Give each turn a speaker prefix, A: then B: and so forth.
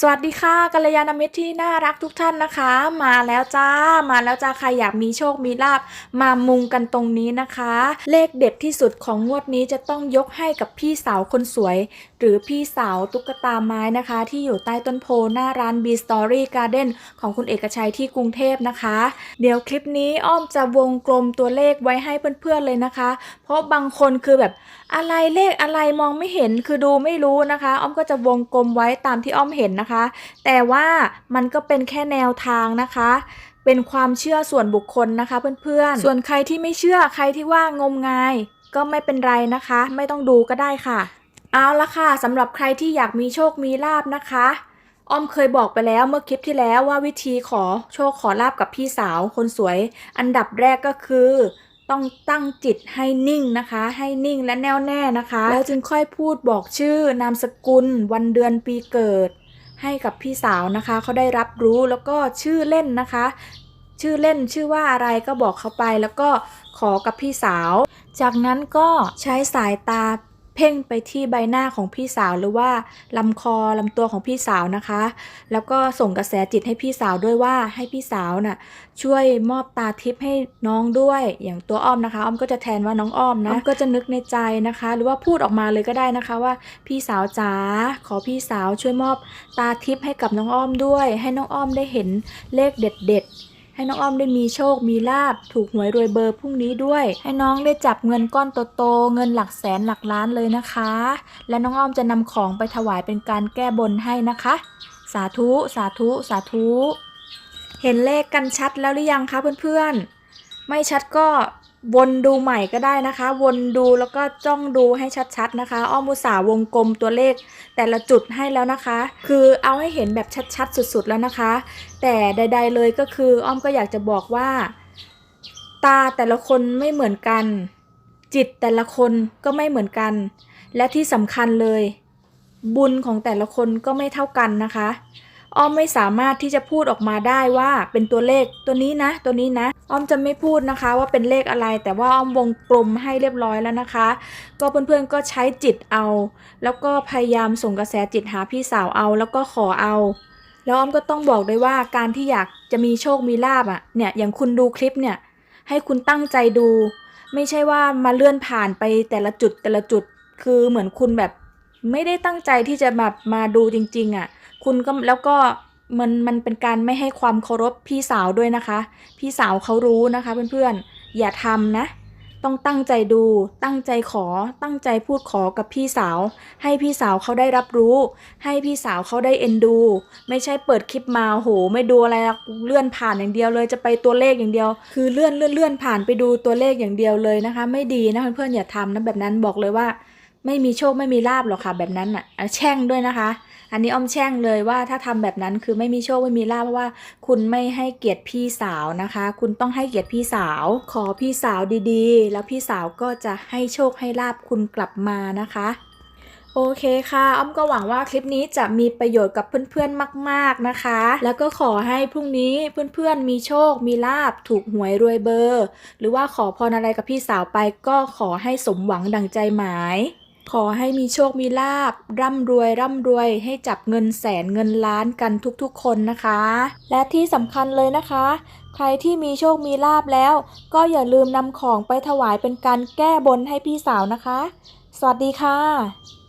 A: สวัสดีค่ะกัลยาณมิตรที่น่ารักทุกท่านนะคะ มาแล้วจ้า มาแล้วจ้าใครอยากมีโชคมีลาบมามุงกันตรงนี้นะคะ เลขเด็ดที่สุดของงวดนี้จะต้องยกให้กับพี่สาวคนสวย หรือพี่สาวตุ๊กตาไม้นะคะ ที่อยู่ใต้ต้นโพหน้าร้าน B Story Garden ของคุณเอกชัยที่กรุงเทพนะคะ เดี๋ยวคลิปนี้อ้อมจะวงกลมตัวเลขไว้ให้เพื่อนๆเลยนะคะ เพราะบางคนคือแบบอะไรเลขอะไรมองไม่เห็นคือดูไม่รู้นะคะ อ้อมก็จะวงกลมไว้ตามที่อ้อมเห็นนะคะแต่ว่ามันก็เป็นแค่แนวทางนะคะเป็นความเชื่อส่วนบุคคลนะคะเพื่อนๆ ส่วนใครที่ไม่เชื่อใครที่ว่างมงาย ก็ไม่เป็นไรนะคะ ไม่ต้องดูก็ได้ค่ะ เอาละค่ะสำหรับใครที่อยากมีโชคมีลาบนะคะ อ้อมเคยบอกไปแล้วเมื่อคลิปที่แล้วว่าวิธีขอโชคขอลาบกับพี่สาวคนสวย อันดับแรกก็คือ ต้องตั้งจิตให้นิ่งนะคะ ให้นิ่งและแน่วแน่นะคะ แล้วจึงค่อยพูดบอกชื่อนามสกุล วันเดือนปีเกิด ให้กับพี่สาวนะคะเขาได้รับรู้แล้วก็ชื่อเล่นนะคะ ชื่อเล่นชื่อว่าอะไรก็บอกเขาไปแล้วก็ขอกับพี่สาว จากนั้นก็ใช้สายตา เพ่งไปที่ใบหน้าของพี่สาวหรือว่าลำคอลำตัวของพี่สาวนะคะ แล้วก็ส่งกระแสจิตให้พี่สาวด้วยว่าให้พี่สาวน่ะช่วยมอบตาทิพย์ให้น้องด้วย อย่างตัวอ้อมนะคะ อ้อมก็จะแทนว่าน้องอ้อมนะอ้อมก็จะนึกในใจนะคะ หรือว่าพูดออกมาเลยก็ได้นะคะว่า พี่สาวจ๋าขอพี่สาวช่วยมอบตาทิพย์ให้กับน้องอ้อมด้วย ให้น้องอ้อมได้เห็นเลขเด็ด ๆ ให้น้องอ้อมได้มีโชคมีลาบ ถูกหวยรวยเบอร์พรุ่งนี้ด้วย ให้น้องได้จับเงินก้อนโตๆเงินหลักแสนหลักล้านเลยนะคะ และน้องอ้อมจะนำของไปถวายเป็นการแก้บนให้นะคะ สาธุ สาธุ สาธุ เห็นเลขกันชัดแล้วหรือยังคะเพื่อนๆ ไม่ชัดก็ วนดูใหม่ก็ได้นะคะ วนดูแล้วก็จ้องดูให้ชัดๆนะคะ อ้อมอุตสาวงกลมตัวเลข แต่ละจุดให้แล้วนะคะ คือเอาให้เห็นแบบชัดๆ สุดๆแล้วนะคะ แต่ใด ๆ เลยก็คือ อ้อมก็อยากจะบอกว่า ตาแต่ละคนไม่เหมือนกัน จิตแต่ละคนก็ไม่เหมือนกัน และที่สำคัญเลย บุญของแต่ละคนก็ไม่เท่ากันนะคะ อ้อมไม่สามารถที่จะพูดออกมาได้ว่าเป็นตัวเลขตัวนี้นะ ตัวนี้นะ อ้อมจะไม่พูดนะคะว่าเป็นเลขอะไร แต่ว่าอ้อมวงกลมให้เรียบร้อยแล้วนะคะ ก็เพื่อนๆก็ใช้จิตเอา แล้วก็พยายามส่งกระแสจิตหาพี่สาวเอา แล้วก็ขอเอา แล้วอ้อมก็ต้องบอกด้วยว่าการที่อยากจะมีโชคมีลาบอะเนี่ยอย่างคุณดูคลิปเนี่ยให้คุณตั้งใจดู ไม่ใช่ว่ามาเลื่อนผ่านไปแต่ละจุดแต่ละจุดคือเหมือนคุณแบบ ไม่ได้ตั้งใจที่จะแบบมาดูจริง ๆอะ คุณก็แล้วก็มันมันเป็นการไม่ให้ความเคารพพี่สาวด้วยนะคะ พี่สาวเขารู้นะคะเพื่อนๆ อย่าทำนะ ต้องตั้งใจดู ตั้งใจขอ ตั้งใจพูดขอกับพี่สาว ให้พี่สาวเขาได้รับรู้ ให้พี่สาวเขาได้เอ็นดู ไม่ใช่เปิดคลิปมาโห ไม่ดูอะไรเลื่อนผ่านอย่างเดียวเลย จะไปตัวเลขอย่างเดียว คือเลื่อนเลื่อนเลื่อนผ่านไปดูตัวเลขอย่างเดียวเลยนะคะ ไม่ดีนะเพื่อนๆอย่าทำนะแบบนั้นบอกเลยว่า ไม่มีโชคไม่มีลาบหรอกค่ะแบบนั้นอะแช่งด้วยนะคะ อันนี้อ้อมแช่งเลยว่าถ้าทำแบบนั้นคือไม่มีโชคไม่มีลาบเพราะว่า คุณไม่ให้เกียรติพี่สาวนะคะ คุณต้องให้เกียรติพี่สาว ขอพี่สาวดีๆ แล้วพี่สาวก็จะให้โชคให้ลาบคุณกลับมานะคะโอเคค่ะ อ้อมก็หวังว่าคลิปนี้จะมีประโยชน์กับเพื่อนๆมาก ๆนะคะ แล้วก็ขอให้พรุ่งนี้เพื่อนๆมีโชค มีลาบถูกหวยรวยเบอร์ หรือว่าขอพรอะไรกับพี่สาวไปก็ขอให้สมหวังดังใจหมาย ขอให้มีโชคมีลาบ ร่ำรวยร่ำรวยให้จับเงินแสนเงินล้านกันทุกๆคนนะคะ และที่สำคัญเลยนะคะ ใครที่มีโชคมีลาบแล้ว ก็อย่าลืมนำของไปถวายเป็นการแก้บนให้พี่สาวนะคะ สวัสดีค่ะ